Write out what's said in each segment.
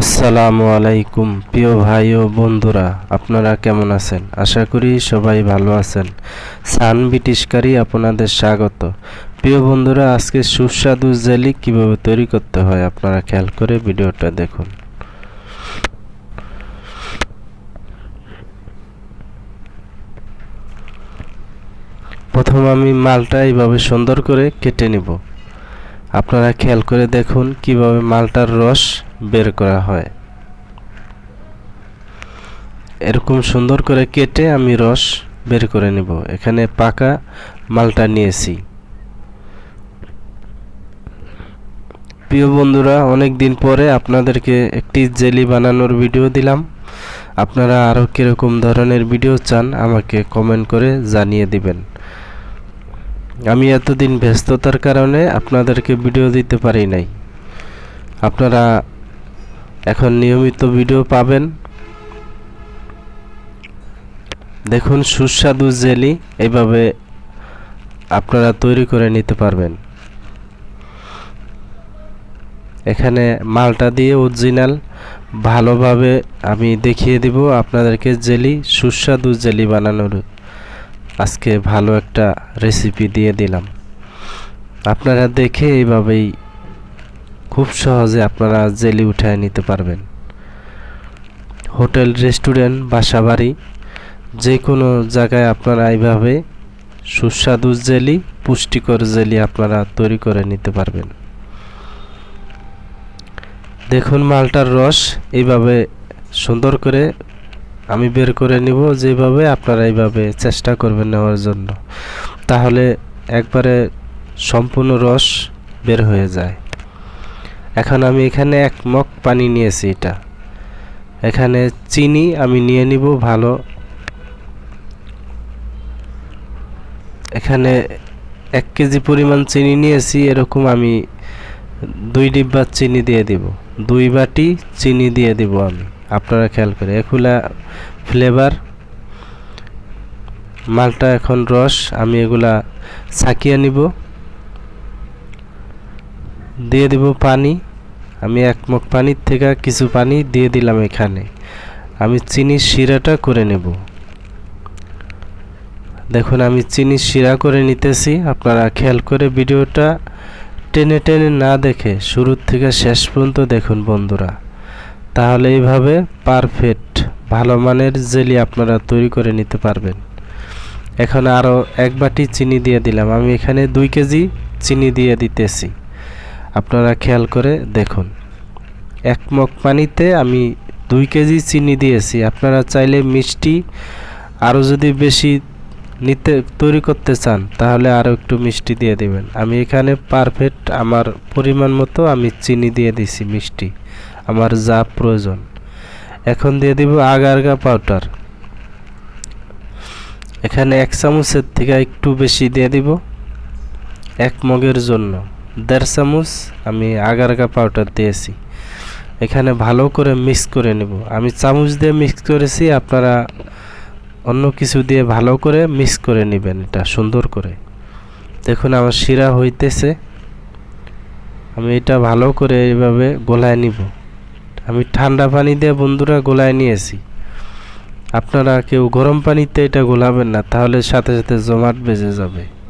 আসসালামু আলাইকুম, প্রিয় ভাই ও বন্ধুরা, আপনারা কেমন আছেন? আশা করি সবাই ভালো আছেন। সান ব্রিটিশকারী আপনাদের স্বাগত। প্রিয় বন্ধুরা, আজকে সুস্বাদু জেলি কীভাবে তৈরি করতে হয় আপনারা খেয়াল করে ভিডিওটা দেখুন। প্রথম আমি মালটা এইভাবে সুন্দর করে কেটে নিব। আপনারা খেয়াল করে দেখুন কীভাবে মালটার রস বের করা হয়। এরকম সুন্দর করে কেটে আমি রস বের করে নেব। এখানে পাকা মালটা নিয়েছি। প্রিয় বন্ধুরা অনেক দিন পরে আপনাদেরকে একটি জেলি বানানোর ভিডিও দিলাম। আপনারা আরও কীরকম ধরনের ভিডিও চান আমাকে কমেন্ট করে জানিয়ে দিবেন। আমি এতদিন ব্যস্ততার কারণে আপনাদেরকে ভিডিও দিতে পারি নাই। আপনারা এখন নিয়মিত ভিডিও পাবেন। দেখুন সুস্বাদু জেলি এইভাবে আপনারা তৈরি করে নিতে পারবেন। এখানে মালটা দিয়ে অরিজিনাল, ভালোভাবে আমি দেখিয়ে দিব আপনাদেরকে জেলি, সুস্বাদু জেলি বানানোর আজকে ভালো একটা রেসিপি দিয়ে দিলাম। আপনারা দেখে এইভাবেই খুব সহজে আপনারা জেলি উঠায় নিতে পারবেন। হোটেল, রেস্টুরেন্ট বাসা বাড়ি যে কোনো জায়গায় আপনারা এইভাবে সুস্বাদু জেলি, পুষ্টিকর জেলি আপনারা তৈরি করে নিতে পারবেন। দেখুন মালটার রস এইভাবে সুন্দর করে আমি বের করে নিব, যেভাবে আপনারা এইভাবে চেষ্টা করবেন নেওয়ার জন্য। তাহলে একবারে সম্পূর্ণ রস বের হয়ে যায়। এখন আমি এখানে এক মগ পানি নিয়েছি এটা। এখানে চিনি আমি নিয়ে নিব, ভালো। এখানে এক কেজি পরিমাণ চিনি নিয়েছি, এরকম আমি দুই ডিব্বা চিনি দিয়ে দিব। দুই বাটি চিনি দিয়ে দিব আমি, আপনারা খেয়াল করে। এগুলা ফ্লেভার, মালটা এখন রস, আমি এগুলা ছাকিয়ে নিব। দিয়ে দিব পানি। আমি এক মুখ পানির থেকে কিছু পানি দিয়ে দিলাম এখানে। আমি চিনির শিরাটা করে নেব। দেখুন, আমি চিনির শিরা করে নিতেছি। আপনারা খেয়াল করে ভিডিওটা টেনে টেনে না দেখে শুরুর থেকে শেষ পর্যন্ত দেখুন বন্ধুরা। তাহলে এইভাবে পারফেক্ট ভালো মানের জেলি আপনারা তৈরি করে নিতে পারবেন। এখন আরও এক বাটি চিনি দিয়ে দিলাম। আমি এখানে দুই কেজি চিনি দিয়ে দিতেছি। আপনারা খেয়াল করে দেখুন। এক মগ পানিতে আমি দুই কেজি চিনি দিয়েছি। আপনারা চাইলে মিষ্টি আরও যদি বেশি নিতে, তৈরি করতে চান, তাহলে আরও একটু মিষ্টি দিয়ে দিবেন। আমি এখানে পারফেক্ট আমার পরিমাণ মতো আমি চিনি দিয়ে দিছি মিষ্টি। আমার যা প্রয়োজন। এখন দিয়ে দিব আগারগা পাউডার। এখানে এক চামচের থেকে একটু বেশি দিয়ে দিব এক মগের জন্য। দেড় চামচ আমি আগারগা পাউডার দিয়েছি। এখানে ভালো করে মিক্স করে নেব। আমি চামচ দিয়ে মিক্স করেছি, আপনারা অন্য কিছু দিয়ে ভালো করে মিক্স করে নেবেন এটা সুন্দর করে। দেখুন আমার শিরা হইতেছে। আমি এটা ভালো করে এইভাবে গোলায় নিব। আমি ঠান্ডা পানি দিয়ে বন্ধুরা গোলায় নিয়েছি। আপনারা কেউ গরম পানিতে এটা গোলাবেন না, তাহলে সাথে সাথে জমাট বেজে যাবে।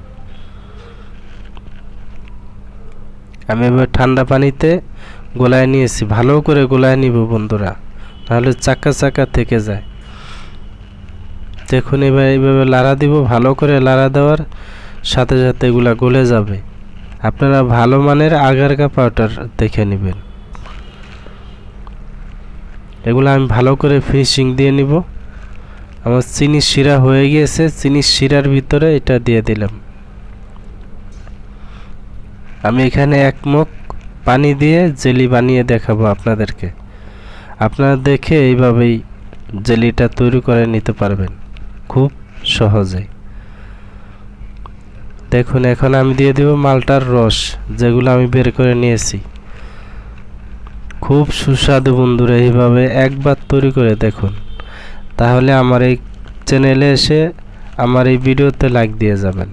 আমি এবার ঠান্ডা পানিতে গোলায় নিয়েছি, ভালো করে গোলায় নিব বন্ধুরা তাহলে চাকা চাকা থেকে যায়। দেখুন এবার এইভাবে লাড়া দিব, ভালো করে লাড়া দেওয়ার সাথে সাথে এগুলা গলে যাবে। আপনারা ভালো মানের আগারগা পাউডার দেখে নেবেন। এগুলো আমি ভালো করে ফিনিশিং দিয়ে নিব। আমার চিনি শিরা হয়ে গিয়েছে চিনি শিরার ভিতরে এটা দিয়ে দিলাম। আমি এখানে এক মুখ পানি দিয়ে জেলি বানিয়ে দেখাবো আপনাদেরকে। আপনারা দেখে এইভাবেই জেলিটা তৈরি করে নিতে পারবেন, খুব সহজে। দেখুন, এখন আমি দিয়ে দেব মালটার রস, যেগুলো আমি বের করে নিয়েছি। খুব সুস্বাদু বন্ধুরা, এইভাবে একবার তৈরি করে দেখুন। তাহলে আমার এই চ্যানেলে এসে আমার এই ভিডিওতে লাইক দিয়ে যাবেন।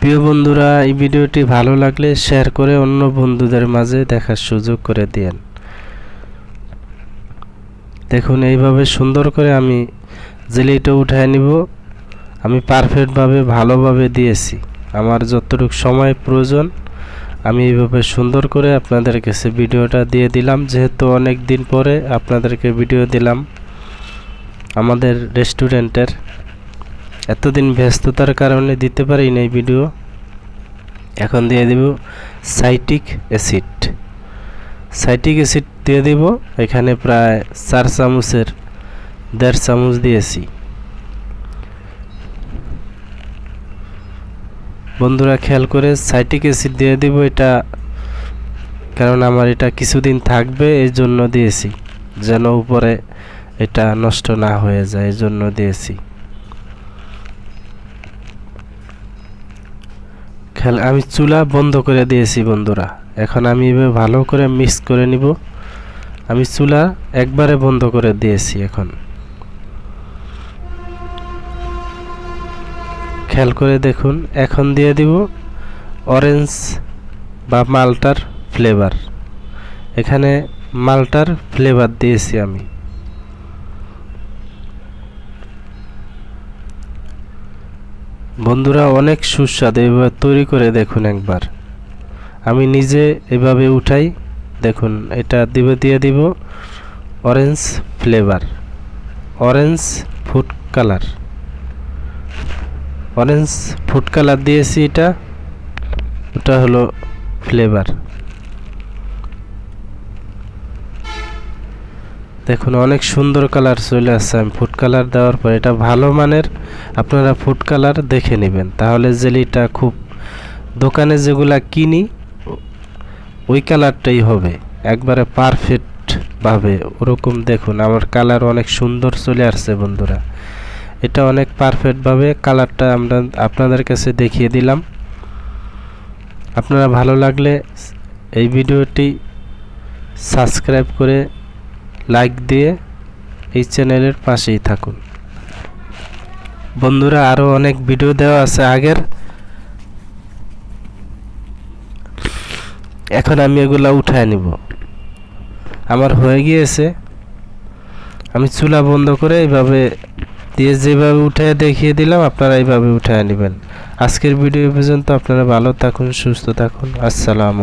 প্রিয় বন্ধুরা, এই ভিডিওটি ভালো লাগলে শেয়ার করে অন্য বন্ধুদের মাঝে দেখার সুযোগ করে দিয়েন। দেখুন, এইভাবে সুন্দর করে আমি জেলিটা উঠায় নিব। আমি পারফেক্টভাবে ভালোভাবে দিয়েছি। আমার যতটুকু সময় প্রয়োজন, আমি এইভাবে সুন্দর করে আপনাদের কাছে ভিডিওটা দিয়ে দিলাম। যেহেতু অনেক দিন পরে আপনাদেরকে ভিডিও দিলাম আমাদের রেস্টুরেন্টের এতদিন ব্যস্ততার কারণে দিতে পারি এই ভিডিও। এখন দিয়ে দেব সাইটিক অ্যাসিড। সাইটিক অ্যাসিড দিয়ে দিব, এখানে প্রায় চার চামচের, দেড় চামচ দিয়েছি। বন্ধুরা, খেয়াল করে সাইটিক অ্যাসিড দিয়ে দিব এটা, কারণ আমার এটা কিছুদিন থাকবে এই জন্য দিয়েছি। যেন উপরে এটা নষ্ট না হয়ে যায় এই জন্য দিয়েছি। খেল, আমি চুলা বন্ধ করে দিয়েছি বন্ধুরা। এখন আমি এভাবে ভালো করে মিক্স করে নিব। আমি চুলা একবারে বন্ধ করে দিয়েছি এখন। খেয়াল করে দেখুন, এখন দিয়ে দিব অরেঞ্জ বা মালটার ফ্লেভার এখানে মালটার ফ্লেভার দিয়েছি আমি। বন্ধুরা, অনেক সুস্বাদু এভাবে তৈরি করে দেখুন একবার। আমি নিজে এভাবে উঠাই, দেখুন, এটা দিব, দিয়ে দিব orange flavour orange food colour orange food colour দিয়েছি এটা, ওটা হলো ফ্লেভার দেখুন, অনেক সুন্দর কালার চলে আসছে। আমি ফুড কালার দেওয়ার পর এটা ভালো মানের, আপনারা ফুড কালার দেখে নেবেন। তাহলে জেলিটা খুব, দোকানে যেগুলা কিনি, ওই কালারটাই হবে। একবারে পারফেক্টভাবে ওরকম দেখুন, আমার কালার অনেক সুন্দর চলে আসছে বন্ধুরা। এটা অনেক পারফেক্টভাবে কালারটা আমরা আপনাদের কাছে দেখিয়ে দিলাম। আপনারা ভালো লাগলে এই ভিডিওটি সাবস্ক্রাইব করে লাইক দিয়ে এই চ্যানেলের পাশেই থাকুন। বন্ধুরা আরও অনেক ভিডিও দেওয়া আছে আগের। এখন আমি এগুলা উঠায় নিব। আমার হয়ে গিয়েছে। আমি চুলা বন্ধ করে এইভাবে দিয়ে যেভাবে উঠে দেখিয়ে দিলাম, আপনারা এইভাবে উঠায় নেবেন। আজকের ভিডিও পর্যন্ত আপনারা ভালো থাকুন, সুস্থ থাকুন। আসসালামু